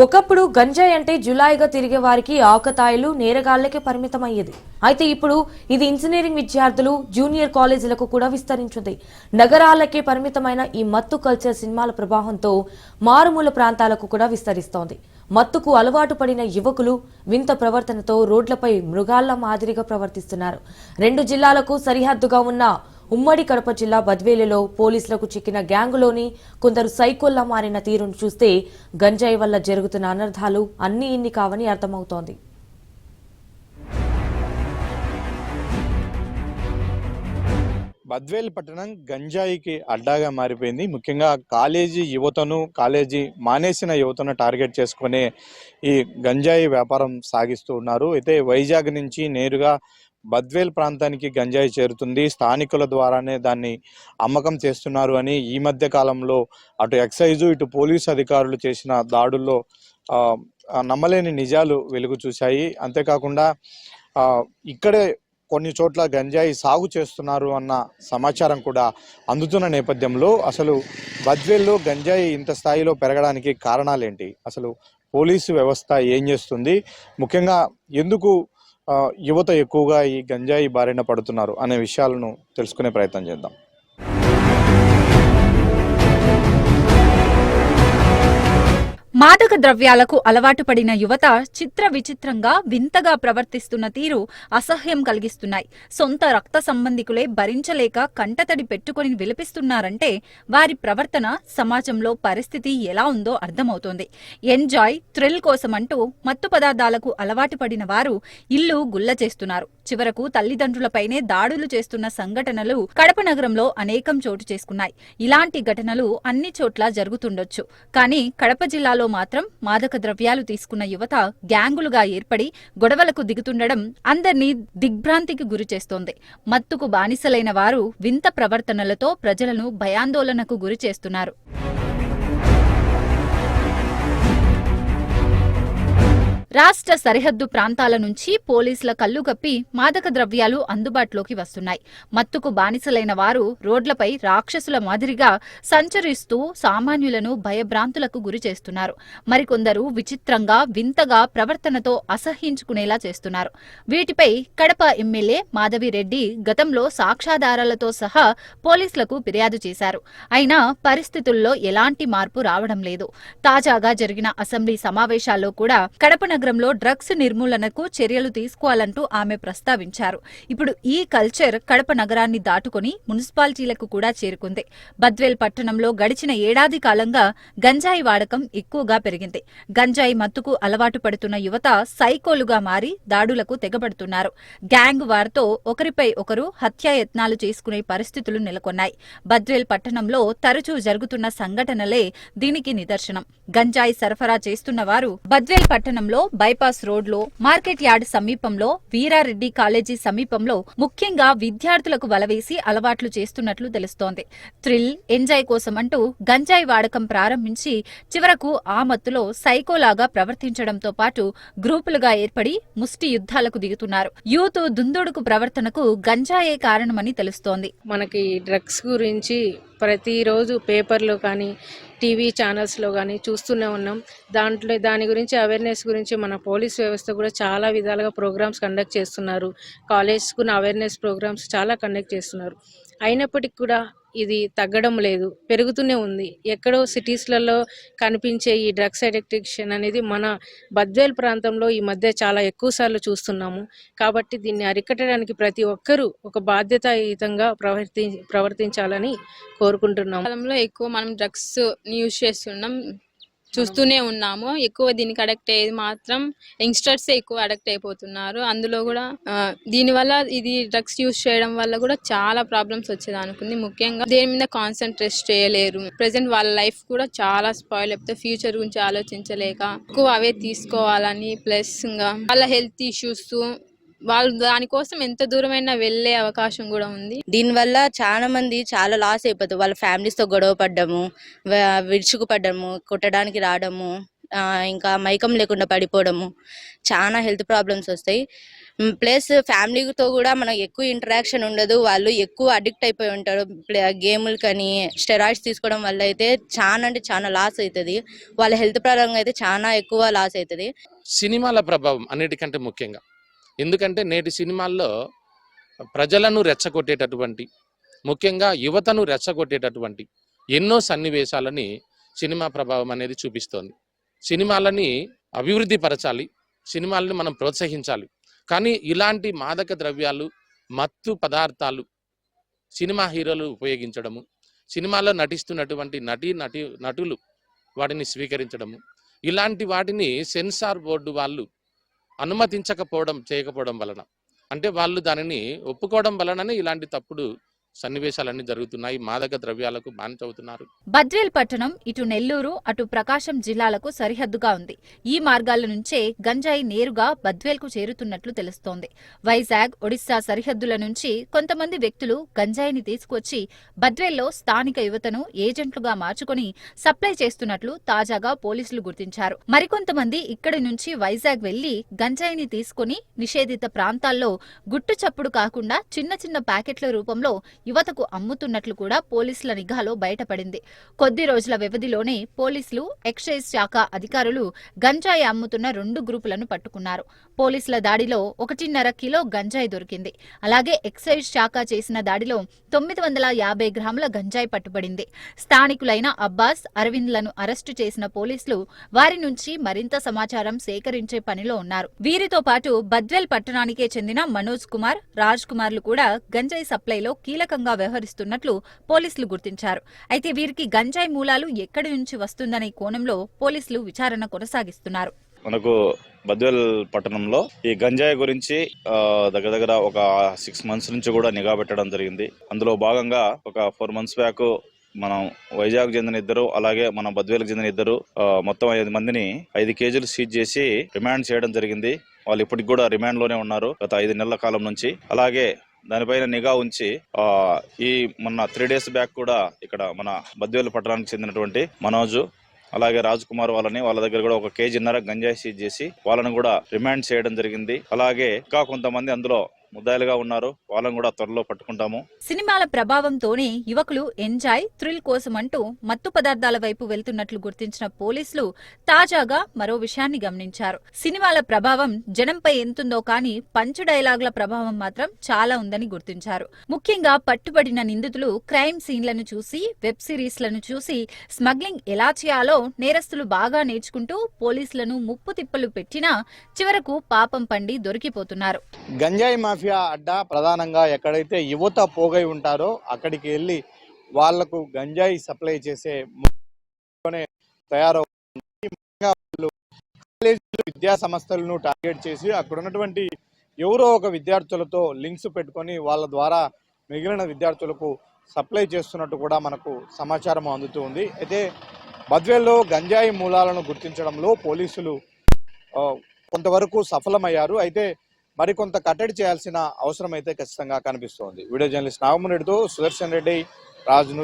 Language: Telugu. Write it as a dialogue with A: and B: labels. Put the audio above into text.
A: ఒకప్పుడు గంజాయి అంటే జులాయిగా తిరిగే వారికి ఆకతాయిలు నేరగాళ్ళకే పరిమితమయ్యేది. అయితే ఇప్పుడు ఇది ఇంజనీరింగ్ విద్యార్థులు జూనియర్ కాలేజీలకు కూడా విస్తరించింది. నగరాలకే పరిమితమైన ఈ మత్తు కల్చర్ సినిమాల ప్రభావంతో మారుమూల ప్రాంతాలకు కూడా విస్తరిస్తోంది. మత్తుకు అలవాటు పడిన యువకులు వింత ప్రవర్తనతో రోడ్లపై మృగాళ్ళ మాదిరిగా ప్రవర్తిస్తున్నారు. రెండు జిల్లాలకు సరిహద్దుగా ఉన్న ఉమ్మడి కడప జిల్లా బద్వేలిలో పోలీసులకు చిక్కిన గ్యాంగులోని కొందరు సైకోల్లా మారిన తీరును చూస్తే గంజాయి వల్ల జరుగుతున్న అనర్థాలు అన్ని ఇన్ని కావని అర్థమవుతోంది.
B: బద్వేల్ పట్టణం గంజాయికి అడ్డాగా మారిపోయింది. ముఖ్యంగా కాలేజీ యువతను కాలేజీ మానేసిన యువతను టార్గెట్ చేసుకునే ఈ గంజాయి వ్యాపారం సాగిస్తూ ఉన్నారు. అయితే వైజాగ్ నుంచి నేరుగా బద్వేల్ ప్రాంతానికి గంజాయి చేరుతుంది. స్థానికుల ద్వారానే దాన్ని అమ్మకం చేస్తున్నారు అని ఈ మధ్య కాలంలో అటు ఎక్సైజు ఇటు పోలీసు అధికారులు చేసిన దాడుల్లో నమ్మలేని నిజాలు వెలుగు చూశాయి. అంతేకాకుండా ఇక్కడే కొన్ని చోట్ల గంజాయి సాగు చేస్తున్నారు అన్న సమాచారం కూడా అందుతున్న నేపథ్యంలో అసలు బద్వేల్లో గంజాయి ఇంత స్థాయిలో పెరగడానికి కారణాలేంటి? అసలు పోలీసు వ్యవస్థ ఏం చేస్తుంది? ముఖ్యంగా ఎందుకు యువత ఎక్కువగా ఈ గంజాయి బారిన పడుతున్నారు అనే విషయాలను తెలుసుకునే ప్రయత్నం చేద్దాం.
C: మాదక ద్రవ్యాలకు అలవాటు పడిన యువత చిత్ర విచిత్రంగా వింతగా ప్రవర్తిస్తున్న తీరు అసహ్యం కలిగిస్తున్నాయి. సొంత రక్త సంబంధికులే భరించలేక కంటతడి పెట్టుకుని విలపిస్తున్నారంటే వారి ప్రవర్తన సమాజంలో పరిస్థితి ఎలా ఉందో అర్థమవుతోంది. ఎంజాయ్ థ్రిల్ కోసమంటూ మత్తు పదార్థాలకు అలవాటు పడిన వారు ఇల్లు గుల్ల చేస్తున్నారు. చివరకు తల్లిదండ్రులపైనే దాడులు చేస్తున్న సంఘటనలు కడప నగరంలో అనేకం చోటు చేసుకున్నాయి. ఇలాంటి ఘటనలు అన్ని చోట్ల జరుగుతుండొచ్చు. కానీ కడప జిల్లాలో మాత్రం మాదక ద్రవ్యాలు తీసుకున్న యువత గ్యాంగులుగా ఏర్పడి గొడవలకు దిగుతుండడం అందర్నీ దిగ్భ్రాంతికి గురిచేస్తోంది మత్తుకు బానిసలైన వారు వింత ప్రవర్తనలతో ప్రజలను భయాందోళనకు గురి రాష్ట్ర సరిహద్దు ప్రాంతాల నుంచి పోలీసుల కల్లుగప్పి మాదక ద్రవ్యాలు అందుబాటులోకి వస్తున్నాయి. మత్తుకు బానిసలైన వారు రోడ్లపై రాక్షసుల మాదిరిగా సంచరిస్తూ సామాన్యులను భయభ్రాంతులకు గురి చేస్తున్నారు. మరికొందరు విచిత్రంగా వింతగా ప్రవర్తనతో అసహ్యించుకునేలా చేస్తున్నారు. వీటిపై కడప ఎమ్మెల్యే మాధవిరెడ్డి గతంలో సాక్ష్యాధారాలతో సహా పోలీసులకు ఫిర్యాదు చేశారు. అయినా పరిస్థితుల్లో ఎలాంటి మార్పు రావడం లేదు. తాజాగా జరిగిన అసెంబ్లీ సమావేశాల్లో కూడా కడప సమగ్రంలో డ్రగ్స్ నిర్మూలనకు చర్యలు తీసుకోవాలంటూ ఆమె ప్రస్తావించారు. ఇప్పుడు ఈ కల్చర్ కడప నగరాన్ని దాటుకొని మున్సిపాలిటీలకు కూడా చేరుకుంది. బద్వేల్ పట్టణంలో గడిచిన ఏడాది కాలంగా గంజాయి వాడకం ఎక్కువగా పెరిగింది. గంజాయి మత్తుకు అలవాటు పడుతున్న యువత సైకోలుగా మారి దాడులకు తెగబడుతున్నారు. గ్యాంగ్ వారితో ఒకరిపై ఒకరు హత్యాయత్నాలు చేసుకునే పరిస్థితులు నెలకొన్నాయి. బద్వేల్ పట్టణంలో తరచూ జరుగుతున్న సంఘటనలే దీనికి నిదర్శనం. గంజాయి సరఫరా చేస్తున్న వారు బద్వేల్ పట్టణంలో బైపాస్ రోడ్లో మార్కెట్ యార్డ్ సమీపంలో వీరారెడ్డి కాలేజీ సమీపంలో ముఖ్యంగా విద్యార్థులకు వలవేసి అలవాట్లు చేస్తున్నట్లు తెలుస్తోంది. థ్రిల్ ఎంజాయ్ కోసమంటూ గంజాయి వాడకం ప్రారంభించి చివరకు ఆ మత్తులో సైకోలాగా ప్రవర్తించడంతో పాటు గ్రూపులుగా ఏర్పడి ముష్టి యుద్ధాలకు దిగుతున్నారు. యూత్ దుందుడుకు ప్రవర్తనకు గంజాయే కారణమని తెలుస్తోంది.
D: మనకి డ్రగ్స్ గురించి ప్రతిరోజు పేపర్లో కానీ టీవీ ఛానల్స్లో కానీ చూస్తూనే ఉన్నాం. దాంట్లో దాని గురించి అవేర్నెస్ గురించి మన పోలీస్ వ్యవస్థ కూడా చాలా విధాలుగా ప్రోగ్రామ్స్ కండక్ట్ చేస్తున్నారు. కాలేజ్కు అవేర్నెస్ ప్రోగ్రామ్స్ చాలా కండక్ట్ చేస్తున్నారు. అయినప్పటికీ కూడా ఇది తగ్గడం లేదు. పెరుగుతూనే ఉంది. ఎక్కడో సిటీస్లలో కనిపించే ఈ డ్రగ్స్ అడిక్టిషన్ అనేది మన బద్వేల్ ప్రాంతంలో ఈ మధ్య చాలా ఎక్కువ సార్లు చూస్తున్నాము. కాబట్టి దీన్ని అరికట్టడానికి ప్రతి ఒక్కరూ ఒక బాధ్యతాయుతంగా ప్రవర్తి ప్రవర్తించాలని కోరుకుంటున్నాము.
E: కాలంలో ఎక్కువ మనం డ్రగ్స్ యూజ్ చేస్తున్నాం. చూస్తూనే ఉన్నాము. ఎక్కువ దీనికి అడక్ట్ అయ్యేది మాత్రం యంగ్స్టర్స్ ఎక్కువ అడక్ట్ అయిపోతున్నారు. అందులో కూడా దీనివల్ల ఇది డ్రగ్స్ యూజ్ చేయడం వల్ల కూడా చాలా ప్రాబ్లమ్స్ వచ్చేది అనుకుంది. ముఖ్యంగా దేని మీద కాన్సన్ట్రేట్ చేయలేరు. ప్రెసెంట్ వాళ్ళ లైఫ్ కూడా చాలా స్పాయిల్ అయిపోతే ఫ్యూచర్ గురించి ఆలోచించలేక ఎక్కువ అవే తీసుకోవాలని ప్లస్ ఇంకా వాళ్ళ హెల్త్ ఇష్యూస్ వాళ్ళు దానికోసం ఎంత దూరమైనా వెళ్ళే అవకాశం కూడా ఉంది.
F: దీనివల్ల చాలా మంది చాలా లాస్ అయిపోతారు. వాళ్ళ families తో గొడవ పడ్డము వ- విరుచుకు పడ్డము కొట్టడానికి రావడము ఇంకా మైకం లేకుండా పడిపోవడము చాలా హెల్త్ ప్రాబ్లమ్స్ వస్తాయి. ప్లస్ ఫ్యామిలీతో కూడా మనకు ఎక్కువ ఇంటరాక్షన్ ఉండదు. వాళ్ళు ఎక్కువ అడిక్ట్ అయిపోయి ఉంటారు. గేములు కానీ స్టెరాయిడ్స్ తీసుకోవడం వల్ల అయితే చాలా అంటే చాలా లాస్ అవుతుంది వాళ్ళ హెల్త్ పరంగా అయితే చాలా ఎక్కువ లాస్ అవుతుంది
G: సినిమాల ప్రభావం అన్నిటికంటే ముఖ్యంగా ఎందుకంటే నేటి సినిమాల్లో ప్రజలను రెచ్చగొట్టేటటువంటి ముఖ్యంగా యువతను రెచ్చగొట్టేటటువంటి ఎన్నో సన్నివేశాలని సినిమా ప్రభావం అనేది చూపిస్తోంది. సినిమాలని అభివృద్ధి పరచాలి సినిమాలని మనం ప్రోత్సహించాలి. కానీ ఇలాంటి మాదక ద్రవ్యాలు మత్తు పదార్థాలు సినిమా హీరోలు ఉపయోగించడము సినిమాలో నటిస్తున్నటువంటి నటి నటి నటులు వాటిని స్వీకరించడము ఇలాంటి వాటిని సెన్సార్ బోర్డు వాళ్ళు అనుమతించకపోవడం చేయకపోవడం వలన. అంటే వాళ్ళు దానిని ఒప్పుకోవడం వలననే ఇలాంటి తప్పుడు సన్నివేశాలన్నీ జరుగుతున్నాయి. మాదక ద్రవ్యాలకు బానిసవుతున్నారు.
C: బద్వేల్ పట్టణం ఇటు నెల్లూరు అటు ప్రకాశం జిల్లాలకు సరిహద్దుగా ఉంది. ఈ మార్గాల నుంచే గంజాయి నేరుగా బద్వేల్కు చేరుతున్నట్లు తెలుస్తోంది. వైజాగ్ ఒడిశా సరిహద్దుల నుంచి కొంతమంది వ్యక్తులు గంజాయిని తీసుకొచ్చి బద్వేల్లో స్థానిక యువతను ఏజెంట్లుగా మార్చుకొని సప్లై చేస్తున్నట్లు తాజాగా పోలీసులు గుర్తించారు. మరికొంతమంది ఇక్కడి నుంచి వైజాగ్ వెళ్ళి గంజాయిని తీసుకొని నిషేధిత ప్రాంతాల్లో గుట్టు చప్పుడు కాకుండా చిన్న చిన్న ప్యాకెట్ల రూపంలో యువతకు అమ్ముతున్నట్లు కూడా పోలీసుల నిఘాలో బయటపడింది. కొద్ది రోజుల వ్యవధిలోనే పోలీసులు ఎక్సైజ్ శాఖ అధికారులు గంజాయి అమ్ముతున్న రెండు గ్రూపులను పట్టుకున్నారు. పోలీసుల దాడిలో ఒకటిన్నర కిలో గంజాయి దొరికింది. అలాగే ఎక్సైజ్ శాఖ చేసిన దాడిలో తొమ్మిది వందల యాభై గ్రాముల గంజాయి పట్టుబడింది. స్థానికులైన అబ్బాస్ అరవింద్లను అరెస్టు చేసిన పోలీసులు వారి నుంచి మరింత సమాచారం సేకరించే పనిలో ఉన్నారు. వీరితో పాటు బద్వేల్ పట్టణానికే చెందిన మనోజ్ కుమార్ రాజ్ కుమార్లు కూడా గంజాయి సప్లైలో కీలకంగా వ్యవహరిస్తున్నట్లు పోలీసులు గుర్తించారు. అయితే వీరికి గంజాయి మూలాలు ఎక్కడి నుంచి వస్తుందనే కోణంలో పోలీసులు విచారణ కొనసాగిస్తున్నారు.
H: మనకు బద్వేల్ పట్టణంలో ఈ గంజాయి గురించి దగ్గర దగ్గర ఒక సిక్స్ మంత్స్ నుంచి కూడా నిఘా పెట్టడం జరిగింది. అందులో భాగంగా ఒక ఫోర్ మంత్స్ బ్యాక్ మనం వైజాగ్ చెందిన ఇద్దరు అలాగే మన బద్వేలకు చెందిన ఇద్దరు మొత్తం ఐదు మందిని ఐదు కేజీలు సీజ్ చేసి రిమాండ్ చేయడం జరిగింది. వాళ్ళు ఇప్పటికి కూడా రిమాండ్లోనే ఉన్నారు గత ఐదు నెలల కాలం నుంచి. అలాగే దానిపైన నిఘా ఉంచి ఈ మొన్న త్రీ డేస్ బ్యాక్ కూడా ఇక్కడ మన బద్వేలు పట్టణానికి చెందినటువంటి మనోజు అలాగే రాజ్ కుమార్ వాళ్ళని వాళ్ళ దగ్గర కూడా ఒక కేజీన్నర గంజాయి సీజ్ చేసి వాళ్ళని కూడా రిమాండ్ చేయడం జరిగింది. అలాగే ఇంకా కొంతమంది అందులో ముద్దాయిలుగా ఉన్నారు. వాళ్ళని కూడా త్వరలో పట్టుకుంటాము.
C: సినిమాల ప్రభావంతోనే యువకులు ఎంజాయ్ థ్రిల్ కోసమంటూ మత్తు పదార్థాల వైపు వెళ్తున్నట్లు గుర్తించిన పోలీసులు తాజాగా మరో విషయాన్ని గమనించారు. సినిమాల ప్రభావం జనంపై ఎంతుందో కానీ పంచ్ డైలాగుల ప్రభావం మాత్రం చాలా ఉందని గుర్తించారు. ముఖ్యంగా పట్టుబడిన నిందితులు క్రైమ్ సీన్లను చూసి వెబ్ సిరీస్లను చూసి స్మగ్లింగ్ ఎలా చేయాలో నేరస్తులు బాగా నేర్చుకుంటూ పోలీసులను ముప్పు తిప్పలు పెట్టినా చివరకు పాపం పండి దొరికిపోతున్నారు.
B: గంజాయి మాఫియా అడ్డా ప్రధానంగా ఎక్కడైతే యువత పోగై ఉంటారో అక్కడికి వెళ్ళి వాళ్ళకు గంజాయి సప్లై చేసే తయారవుతుంది. విద్యా సంస్థలను టార్గెట్ చేసి అక్కడ ఉన్నటువంటి ఎవరో ఒక విద్యార్థులతో లింక్స్ పెట్టుకొని వాళ్ళ ద్వారా మిగిలిన విద్యార్థులకు సప్లై చేస్తున్నట్టు కూడా మనకు సమాచారం అందుతూ ఉంది. అయితే బద్వేల్లో గంజాయి మూలాలను గుర్తించడంలో పోలీసులు కొంతవరకు సఫలమయ్యారు. అయితే మరికొంత కట్టడి చేయాల్సిన అవసరం అయితే ఖచ్చితంగా కనిపిస్తోంది. వీడియో జర్నలిస్ట్ నాగమూరి రెడ్డితో సుదర్శన్ రెడ్డి రాజు